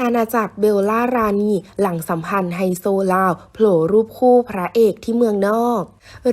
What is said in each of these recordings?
อาณาจักรเบลล่ารานีหลังสัมพันธ์ไฮโซลาวโผล่รูปคู่พระเอกที่เมืองนอก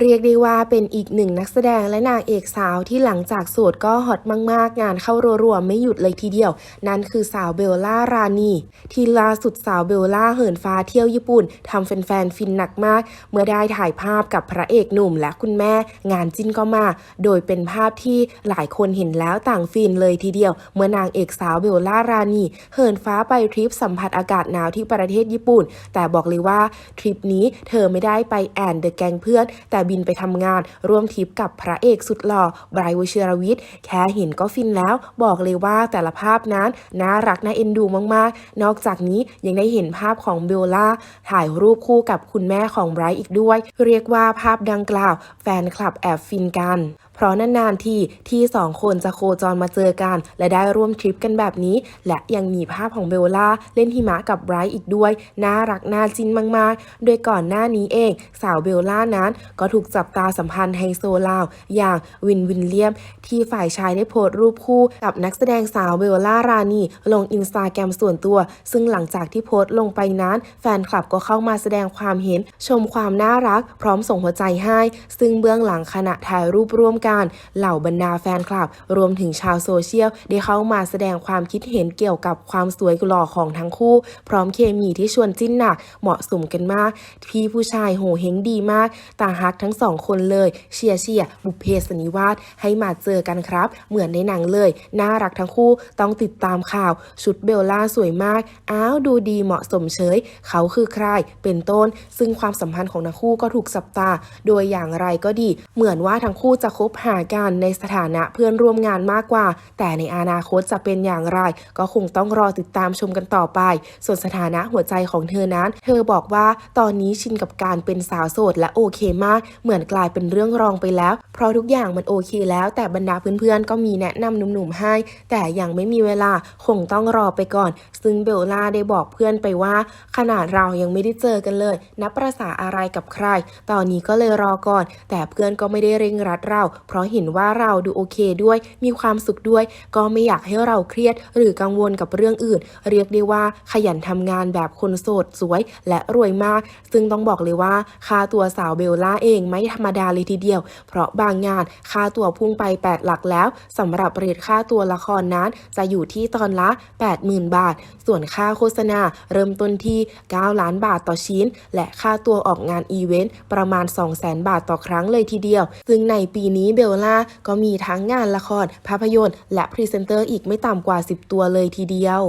เรียกได้ว่าเป็นอีกหนึ่งนักแสดงและนางเอกสาวที่หลังจากโสดก็ฮอตมากๆ งานเข้ารัวๆไม่หยุดเลยทีเดียว นั่นคือสาวเบลล่ารานีที่ล่าสุดสาวเบลล่าเหินฟ้าเที่ยวญี่ปุ่นทำแฟนๆฟินหนักมาก เมื่อได้ถ่ายภาพกับพระเอกหนุ่มและคุณแม่ งานจิ้นก็มา โดยเป็นภาพที่หลายคนเห็นแล้วต่างฟินเลยทีเดียว เมื่อนางเอกสาวเบลล่ารานีเหินฟ้าไปทริปสัมผัสอากาศหนาวที่ประเทศญี่ปุ่น แต่บอกเลยว่าทริปนี้เธอไม่ได้ไปแอนเดอะแกงเพื่อน แต่บินไปทำงานร่วมทริปกับพระเอกสุดหล่อไบรท์วชิรวิทย์แค่เห็นก็ฟินแล้วบอกเลยว่าแต่ละภาพนั้นน่ารักน่าเอ็นดูมากๆ นอกจากนี้ยังได้เห็นภาพของเบลล่าถ่ายรูปคู่กับคุณแม่ของไบรท์อีกด้วย เรียกว่าภาพดังกล่าว แฟนคลับแอบฟินกัน เพราะนานๆทีที่สองคนจะโคจรมาเจอกัน และได้ร่วมทริปกันแบบนี้ และยังมีภาพของเบลล่าเล่นหิมะกับไบรท์อีกด้วย น่ารักน่าจินมากๆ โดยก่อนหน้านี้เอง สาวเบลล่านั้น ก็ถูกจับตาสัมพันธ์ไฮโซลาว อย่างวินวินเลียม ที่ฝ่ายชายได้โพสต์รูปคู่กับนักแสดงสาวเบลล่ารานีลงอินสตาแกรมส่วนตัว ซึ่งหลังจากที่โพสต์ลงไปนั้น แฟนคลับก็เข้ามาแสดงความเห็น ชมความน่ารัก พร้อมส่งหัวใจให้ ซึ่งเบื้องหลังขณะถ่ายรูปร่วมกันเหล่าบรรดาแฟนคลับ รวมถึงชาวโซเชียล ได้เข้ามาแสดงความคิดเห็นเกี่ยวกับความสวยหล่อของทั้งคู่ พร้อมเคมีที่ชวนจิ้นหนักเหมาะสมกันมาก พี่ผู้ชายโหเฮงดีมากตาฮักทั้งสองคนเลย เชียร์เชียร์บุพเพสนิวาสให้มาเจอกันครับ เหมือนในหนังเลย น่ารักทั้งคู่ต้องติดตามข่าว ชุดเบลล่าสวยมาก อ้าวดูดีเหมาะสมเฉย เขาคือใครเป็นต้น ซึ่งความสัมพันธ์ของทั้งคู่ก็ถูกจับตา โดยอย่างไรก็ดี เหมือนว่าทั้งคู่จะคบหากันในสถานะเพื่อนร่วมงานมากกว่า แต่ในอนาคตจะเป็นอย่างไร ก็คงต้องรอติดตามชมกันต่อไป ส่วนสถานะหัวใจของเธอนั้น เธอบอกว่าตอนนี้ชินกับการเป็นสาวโสดและโอเคมาก เหมือนกลายเป็นเรื่องรองไปแล้ว เพราะทุกอย่างมันโอเคแล้ว แต่บรรดาเพื่อนๆก็มีแนะนำหนุ่มๆให้ แต่ยังไม่มีเวลาคงต้องรอไปก่อน ซึ่งเบลล่าได้บอกเพื่อนไปว่า ขนาดเรายังไม่ได้เจอกันเลย นับประษาอะไรกับใคร ตอนนี้ก็เลยรอก่อน แต่เพื่อนก็ไม่ได้เร่งรัดเราเพราะเห็นว่าเราดูโอเคด้วย มีความสุขด้วย ก็ไม่อยากให้เราเครียด หรือกังวลกับเรื่องอื่น เรียกได้ว่าขยันทำงานแบบคนโสดสวย และรวยมาก ซึ่งต้องบอกเลยว่าค่าตัวสาวเบลล่าเองไม่ธรรมดาเลยทีเดียว เพราะบางงานค่าตัวพุ่งไป 8 หลักแล้วสำหรับเรทค่าตัวละครนั้น จะอยู่ที่ตอนละ 80,000 บาท ส่วนค่าโฆษณาเริ่มต้นที่ 9 ล้านบาทต่อชิ้น และค่าตัวออกงานอีเวนต์ประมาณ 200,000 บาทต่อครั้งเลยทีเดียว ซึ่งในปีนี้เบลล่าก็มีทั้งงานละคร ภาพยนตร์ และพรีเซนเตอร์อีกไม่ต่ำกว่า 10 ตัวเลยทีเดียว